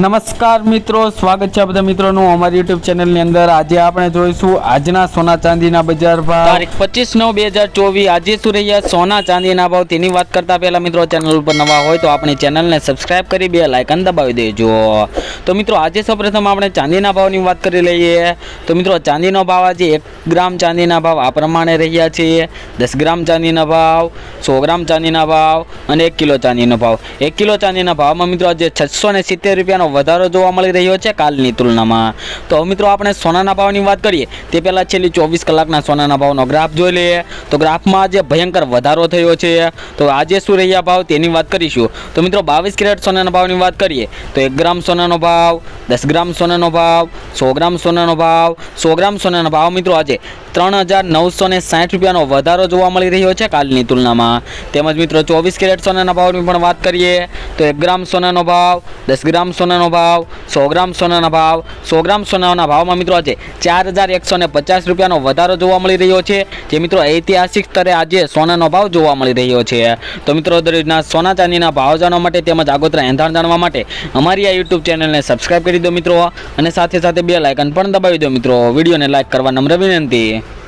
નમસ્કાર મિત્રો, સ્વાગત છે બધા મિત્રોનું અમારી યુટ્યુબ ચેનલની અંદર. આજે આપણે જોઈશું આજના સોના ચાંદીના બજાર ભાવ. તારીખ પચીસ નવ બે હજાર ચોવીસ. આજે શું રહ્યા? સોના ચાંદીના ભાવ. તેની વાત કરતા પહેલા મિત્રો, ચેનલ ઉપર નવા હોય તો આપણી ચેનલને સબસ્ક્રાઇબ કરી, બે લાઇકન દબાવી દેજો. તો મિત્રો, આજે સૌપ્રથમ આપણે ચાંદીના ભાવની વાત કરી લઈએ. તો મિત્રો, ચાંદીનો ભાવ આજે એક ગ્રામ ચાંદીના ભાવ આ પ્રમાણે રહ્યા છે. દસ ગ્રામ ચાંદીના ભાવ, સો ગ્રામ ચાંદીના ભાવ અને એક કિલો ચાંદીનો ભાવ. એક કિલો ચાંદીના ભાવમાં મિત્રો, આજે છસો ને સિત્તેર રૂપિયાનો વધારો જોવા મળી રહ્યો છે કાલની તુલનામાં. તો મિત્રો આપણે સોનાના ભાવની વાત કરીએ, તે પહેલાં છેલ્લી ચોવીસ કલાકના સોનાના ભાવનો ગ્રાફ જોઈ લઈએ. તો ગ્રાફમાં આજે ભયંકર વધારો થયો છે. તો આજે શું રહ્યા ભાવ તેની વાત કરીશું. તો મિત્રો બાવીસ કેરેટ સોનાના ભાવની વાત કરીએ, તો એક ગ્રામ સોનાનો ભાવ, દસ ગ્રામ સોનાનો ભાવ, સો ગ્રામ સોનાનો ભાવ, સો ગ્રામ સોનાનો ભાવ મિત્રો આજે ત્રણ હજાર નવસો ને સાઠ રૂપિયાનો વધારો જોવા મળી રહ્યો છે કાલની તુલનામાં. તેમજ મિત્રો ચોવીસ કેરેટ સોનાના ભાવની પણ વાત કરીએ, તો એક ગ્રામ સોનાનો ભાવ, દસ ગ્રામ સોનાનો ભાવ, સો ગ્રામ સોનાના ભાવ, સો ગ્રામ સોનાના ભાવમાં મિત્રો આજે ચાર હજાર એકસો ને પચાસ રૂપિયાનો વધારો જોવા મળી રહ્યો છે. જે મિત્રો ઐતિહાસિક સ્તરે આજે સોનાનો ભાવ જોવા મળી રહ્યો છે. તો મિત્રો દરેકના સોના ચાંદીના ભાવ જાણવા માટે તેમજ આગોતરા એંધાણ જાણવા માટે અમારી આ યુટ્યુબ ચેનલને સબસ્ક્રાઈબ કરી દો મિત્રો. અને સાથે સાથે બે લાઇકન પણ દબાવી દો મિત્રો. વિડીયોને લાઇક કરવા નમ્ર વિનંતી.